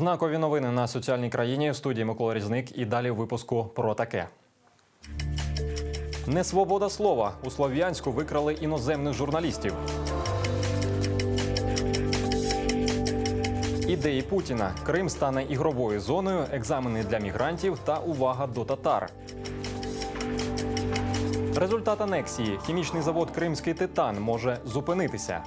Знакові новини на соціальній країні в студії Микола Різник і далі в випуску про таке. Несвобода слова. У Слов'янську викрали іноземних журналістів. Ідеї Путіна. Крим стане ігровою зоною, екзамени для мігрантів та увага до татар. Результат анексії. Хімічний завод Кримський титан може зупинитися.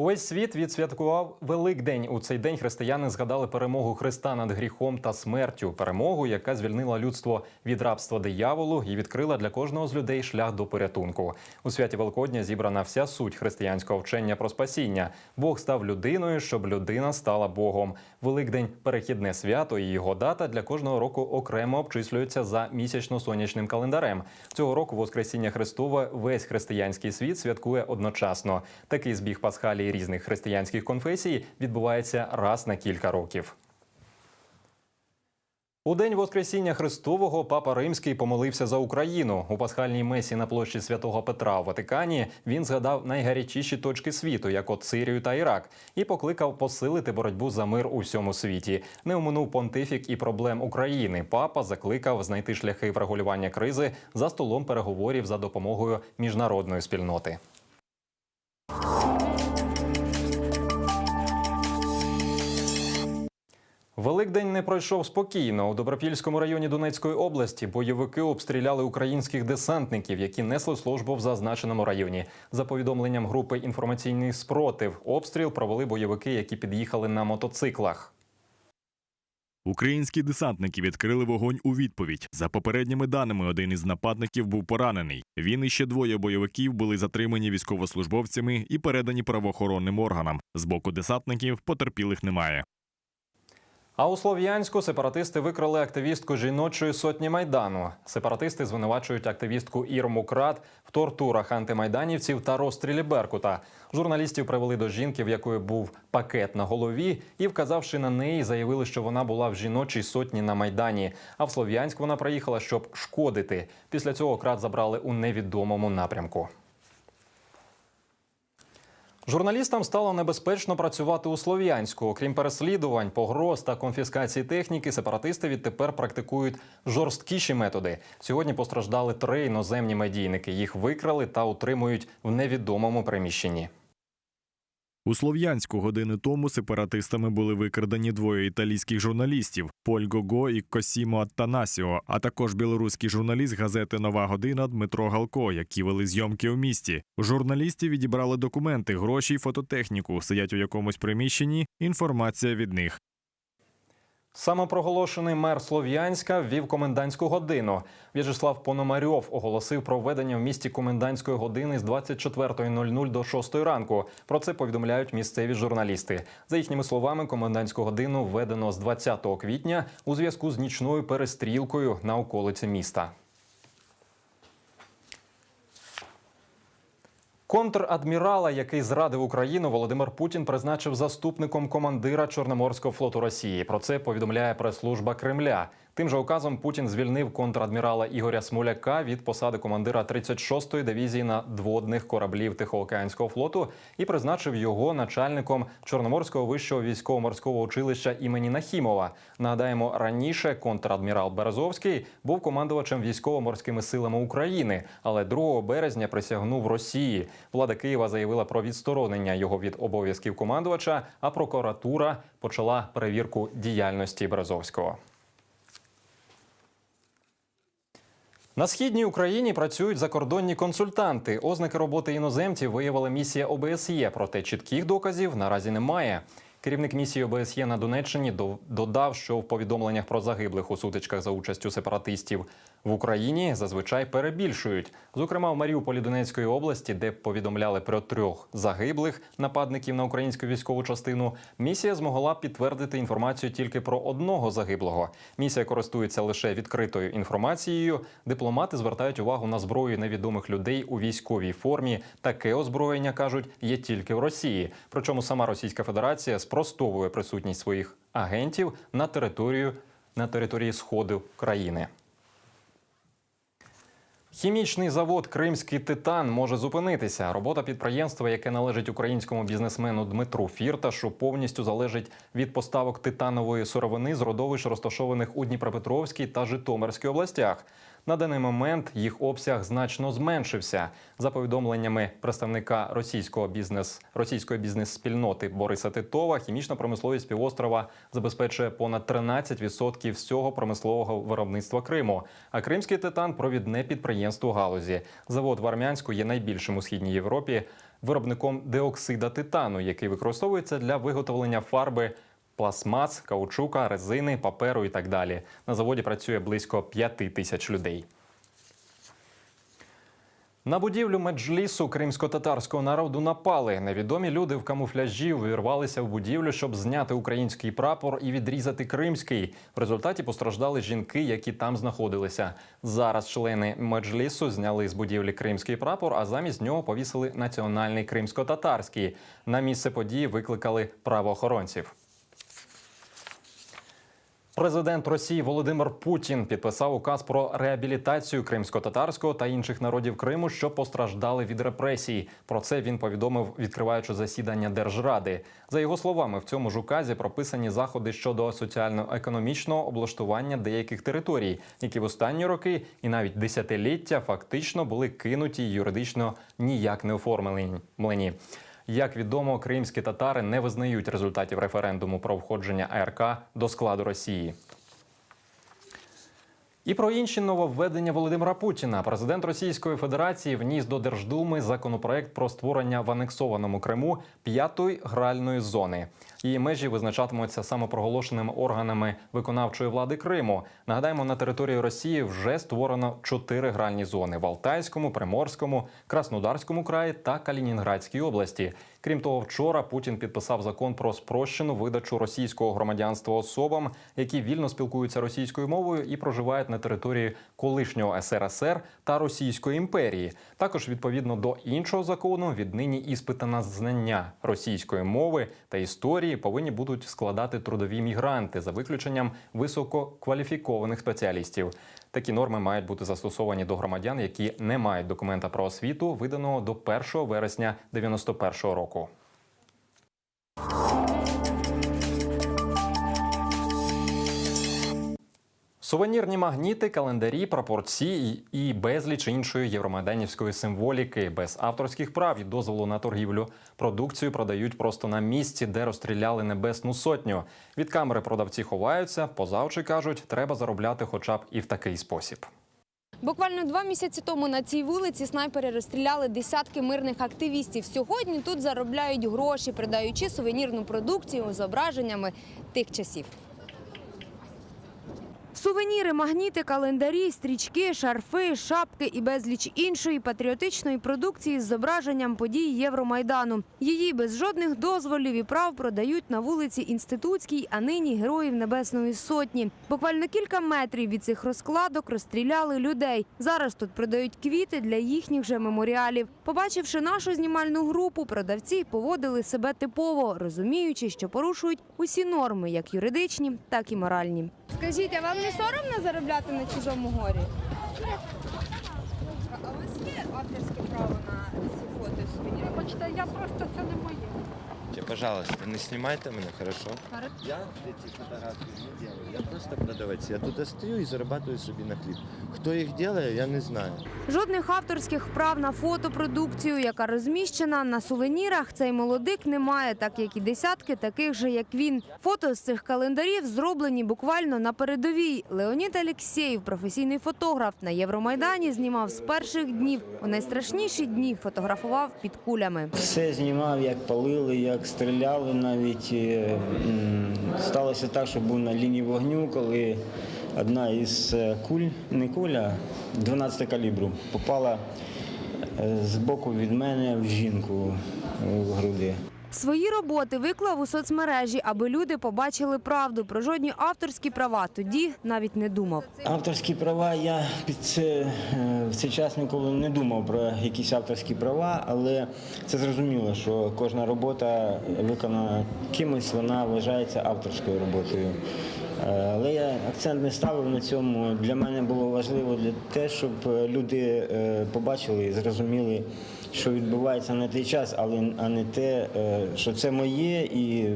Увесь світ відсвяткував Великдень. У цей день християни згадали перемогу Христа над гріхом та смертю. Перемогу, яка звільнила людство від рабства дияволу і відкрила для кожного з людей шлях до порятунку. У святі Великодня зібрана вся суть християнського вчення про спасіння. Бог став людиною, щоб людина стала Богом. Великдень перехідне свято, і його дата для кожного року окремо обчислюється за місячно-сонячним календарем. Цього року Воскресіння Христове весь християнський світ святкує одночасно. Такий збіг пасхалії різних християнських конфесій відбувається раз на кілька років. У день Воскресіння Христового папа Римський помолився за Україну. У пасхальній месі на площі святого Петра у Ватикані він згадав найгарячіші точки світу, як от Сирію та Ірак, і покликав посилити боротьбу за мир у всьому світі. Не оминув понтифік і проблем України. Папа закликав знайти шляхи врегулювання кризи за столом переговорів за допомогою міжнародної спільноти. Великдень не пройшов спокійно. У Добропільському районі Донецької області бойовики обстріляли українських десантників, які несли службу в зазначеному районі. За повідомленням групи інформаційний спротив, обстріл провели бойовики, які під'їхали на мотоциклах. Українські десантники відкрили вогонь у відповідь. За попередніми даними, один із нападників був поранений. Він і ще двоє бойовиків були затримані військовослужбовцями і передані правоохоронним органам. З боку десантників потерпілих немає. А у Слов'янську сепаратисти викрали активістку жіночої сотні майдану. Сепаратисти звинувачують активістку Ірму Крат в тортурах антимайданівців та розстрілі Беркута. Журналістів привели до жінки, в якої був пакет на голові, і, вказавши на неї, заявили, що вона була в жіночій сотні на майдані. А в Слов'янськ вона приїхала, щоб шкодити. Після цього крат забрали у невідомому напрямку. Журналістам стало небезпечно працювати у Слов'янську. Окрім переслідувань, погроз та конфіскації техніки, сепаратисти відтепер практикують жорсткіші методи. Сьогодні постраждали три іноземні медійники. Їх викрали та утримують в невідомому приміщенні. У Слов'янську години тому сепаратистами були викрадені двоє італійських журналістів Поль Гого і Косімо Аттанасіо, а також білоруський журналіст газети Нова година Дмитро Галко, які вели зйомки у місті. Журналісти відібрали документи, гроші й фототехніку. Сидять у якомусь приміщенні. Інформація від них. Самопроголошений мер Слов'янська ввів комендантську годину. В'ячеслав Пономарьов оголосив про введення в місті комендантської години з 24.00 до 6 ранку. Про це повідомляють місцеві журналісти. За їхніми словами, комендантську годину введено з 20 квітня у зв'язку з нічною перестрілкою на околиці міста. Контрадмірала, який зрадив Україну, Володимир Путін призначив заступником командира Чорноморського флоту Росії. Про це повідомляє прес-служба Кремля. Тим же указом Путін звільнив контрадмірала Ігоря Смоляка від посади командира 36-ї дивізії надводних кораблів Тихоокеанського флоту і призначив його начальником Чорноморського вищого військово-морського училища імені Нахімова. Нагадаємо, раніше контрадмірал Березовський був командувачем військово-морськими силами України, але 2 березня присягнув Росії. Влада Києва заявила про відсторонення його від обов'язків командувача, а прокуратура почала перевірку діяльності Березовського. На східній Україні працюють закордонні консультанти. Ознаки роботи іноземців виявила місія ОБСЄ, проте чітких доказів наразі немає. Керівник місії ОБСЄ на Донеччині додав, що в повідомленнях про загиблих у сутичках за участю сепаратистів в Україні зазвичай перебільшують. Зокрема, в Маріуполі Донецької області, де повідомляли про трьох загиблих нападників на українську військову частину, місія змогла підтвердити інформацію тільки про одного загиблого. Місія користується лише відкритою інформацією. Дипломати звертають увагу на зброю невідомих людей у військовій формі. Таке озброєння кажуть є тільки в Росії. Причому сама Російська Федерація спростовує присутність своїх агентів на територію на території сходу країни. Хімічний завод Кримський титан може зупинитися. Робота підприємства, яке належить українському бізнесмену Дмитру Фірташу, повністю залежить від поставок титанової сировини з родовищ, розташованих у Дніпропетровській та Житомирській областях. На даний момент їх обсяг значно зменшився. За повідомленнями представника російського бізнес російської бізнес-спільноти Бориса Титова, хімічна промисловість півострова забезпечує понад 13% всього промислового виробництва Криму. А кримський титан провідне підприємство галузі. Завод в Армянську є найбільшим у східній Європі виробником диоксида титану, який використовується для виготовлення фарби. Пластмас, каучука, резини, паперу і так далі. На заводі працює близько п'яти тисяч людей. На будівлю меджлісу кримсько-татарського народу напали. Невідомі люди в камуфляжі увірвалися в будівлю, щоб зняти український прапор і відрізати кримський. В результаті постраждали жінки, які там знаходилися. Зараз члени меджлісу зняли з будівлі кримський прапор, а замість нього повісили національний кримсько-татарський. На місце події викликали правоохоронців. Президент Росії Володимир Путін підписав указ про реабілітацію кримсько-татарського та інших народів Криму, що постраждали від репресій. Про це він повідомив, відкриваючи засідання Держради. За його словами, в цьому ж указі прописані заходи щодо соціально-економічного облаштування деяких територій, які в останні роки і навіть десятиліття фактично були кинуті юридично ніяк не оформлені. Як відомо, кримські татари не визнають результатів референдуму про входження АРК до складу Росії. І про інші нововведення Володимира Путіна. Президент Російської Федерації вніс до Держдуми законопроект про створення в анексованому Криму п'ятої гральної зони. Її межі визначатимуться самопроголошеними органами виконавчої влади Криму. Нагадаємо, на території Росії вже створено чотири гральні зони в Алтайському, Приморському, Краснодарському краї та Калінінградській області. Крім того, вчора Путін підписав закон про спрощену видачу російського громадянства особам, які вільно спілкуються російською мовою і проживають на території колишнього СРСР та Російської імперії. Також відповідно до іншого закону, віднині іспити на знання російської мови та історії повинні будуть складати трудові мігранти за виключенням висококваліфікованих спеціалістів. Такі норми мають бути застосовані до громадян, які не мають документа про освіту, виданого до 1 вересня 91 року. Сувенірні магніти, календарі, прапорці і безліч іншої євромайданівської символіки без авторських прав і дозволу на торгівлю. Продукцію продають просто на місці, де розстріляли небесну сотню. Від камери продавці ховаються, позавчі кажуть, треба заробляти хоча б і в такий спосіб. Буквально два місяці тому на цій вулиці снайпери розстріляли десятки мирних активістів. Сьогодні тут заробляють гроші, продаючи сувенірну продукцію зображеннями тих часів. Сувеніри, магніти, календарі, стрічки, шарфи, шапки і безліч іншої патріотичної продукції з зображенням подій Євромайдану. Її без жодних дозволів і прав продають на вулиці Інститутській, а нині Героїв Небесної Сотні. Буквально кілька метрів від цих розкладок розстріляли людей. Зараз тут продають квіти для їхніх же меморіалів. Побачивши нашу знімальну групу, продавці поводили себе типово, розуміючи, що порушують усі норми, як юридичні, так і моральні. Скажіть, а вам не соромно заробляти на чужому горі? А у вас є авторське право на ці фото сувеніри? Хочете, я просто це не моє. Те, Пожалуйста, не снимайте меня, хорошо? Я эти фотографии не делаю. Я просто продавец. Я тут стою и зарабатываю себе на хліб. Хто їх делає, я не знаю. Жодних авторських прав на фотопродукцію, яка розміщена на сувенірах, цей молодик не має, так як і десятки таких же, як він. Фото з цих календарів зроблені буквально на передовій. Леонід Алєксєєв, професійний фотограф, на Євромайдані знімав з перших днів. У найстрашніші дні фотографував під кулями. Все знімав, як палили, як стріляли навіть. Е, Сталося так, що був на лінії вогню, коли одна із е, куль, не куля, 12 калібру, попала е, з боку від мене в жінку в груди. Свої роботи виклав у соцмережі, аби люди побачили правду. Про жодні авторські права тоді навіть не думав. Авторські права я під це е, в цей час ніколи не думав про якісь авторські права, але це зрозуміло, що кожна робота виконана кимось, вона вважається авторською роботою. Е, Але я акцент не ставив на цьому. Для мене було важливо для те, щоб е, люди е, побачили і зрозуміли, що відбувається на той час, але а не те, що це моє і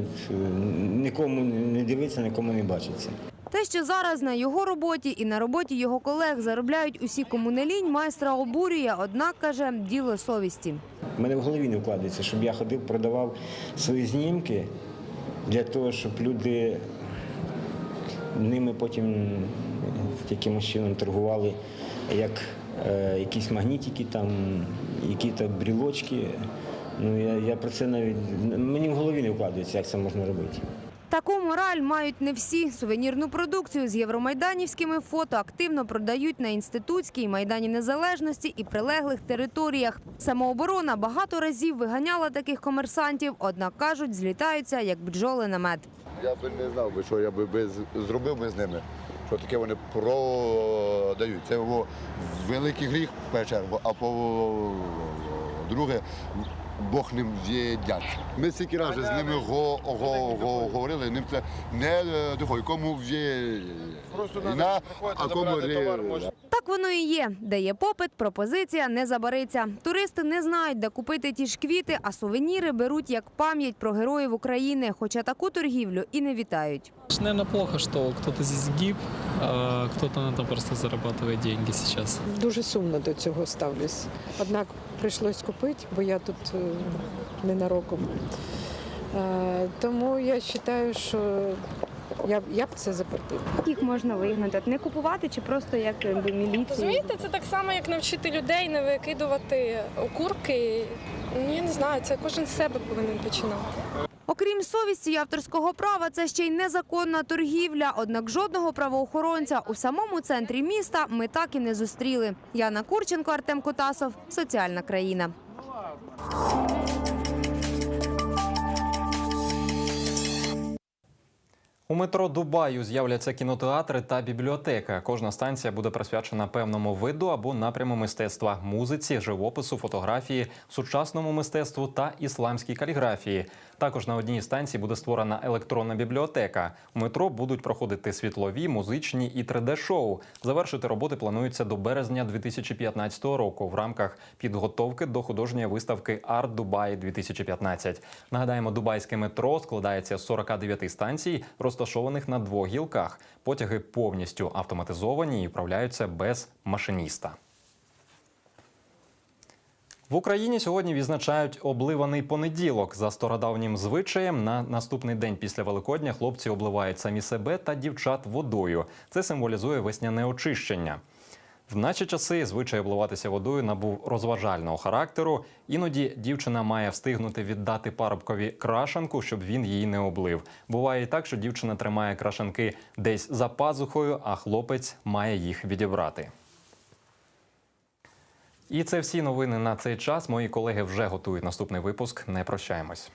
нікому не дивиться, нікому не бачиться. Те, що зараз на його роботі і на роботі його колег заробляють усі кому не лінь, майстра обурює, однак каже, діло совісті. У мене в голові не вкладається, щоб я ходив, продавав свої знімки для того, щоб люди ними потім якимось чином торгували, як е, якісь магнітики, там, якісь брілочки. Ну, я, я про це навіть мені в голові не вкладається, як це можна робити. Таку мораль мають не всі. Сувенірну продукцію з євромайданівськими фото активно продають на інститутській майдані незалежності і прилеглих територіях. Самооборона багато разів виганяла таких комерсантів, однак кажуть, злітаються як бджоли на мед. Я би не знав би, що я би без, зробив би з ними, що таке вони продають. Це великий гріх, чергу, а по-друге, Бог ним в'єдяться. Ми стільки разів з ними го, го, го, говорили, ним це не е, доходить, кому в'є війна, а кому ре- Так воно і є. Де є попит, пропозиція не забариться. Туристи не знають, де купити ті ж квіти, а сувеніри беруть як пам'ять про героїв України, хоча таку торгівлю і не вітають. Наверное, плохо, что кто-то здесь гиб, а кто-то на этом просто зарабатывает деньги сейчас. Дуже сумно до цього ставлюсь. Однак прийшлось купити, бо я тут е, ненароком. Е, Тому я вважаю, що я, б- я б це запретила. їх можна вигнати? Не купувати чи просто як якби, міліцію? Розумієте, це так само, як навчити людей не викидувати окурки. Ну, я не знаю, це кожен з себе повинен починати. Окрім совісті і авторського права, це ще й незаконна торгівля. Однак жодного правоохоронця у самому центрі міста ми так і не зустріли. Яна Курченко, Артем Котасов, соціальна країна. У метро Дубаю з'являться кінотеатри та бібліотека. Кожна станція буде присвячена певному виду або напряму мистецтва музиці, живопису, фотографії, сучасному мистецтву та ісламській каліграфії. Також на одній станції буде створена електронна бібліотека. У метро будуть проходити світлові, музичні і 3D-шоу. Завершити роботи планується до березня 2015 року в рамках підготовки до художньої виставки Арт Дубай 2015. Нагадаємо, дубайське метро складається з 49 станцій, розташованих на двох гілках. Потяги повністю автоматизовані і управляються без машиніста. В Україні сьогодні відзначають обливаний понеділок. За стародавнім звичаєм на наступний день після Великодня хлопці обливають самі себе та дівчат водою. Це символізує весняне очищення. В наші часи звичай обливатися водою набув розважального характеру. Іноді дівчина має встигнути віддати парубкові крашанку, щоб він її не облив. Буває і так, що дівчина тримає крашанки десь за пазухою, а хлопець має їх відібрати. І це всі новини на цей час. Мої колеги вже готують наступний випуск. Не прощаємось.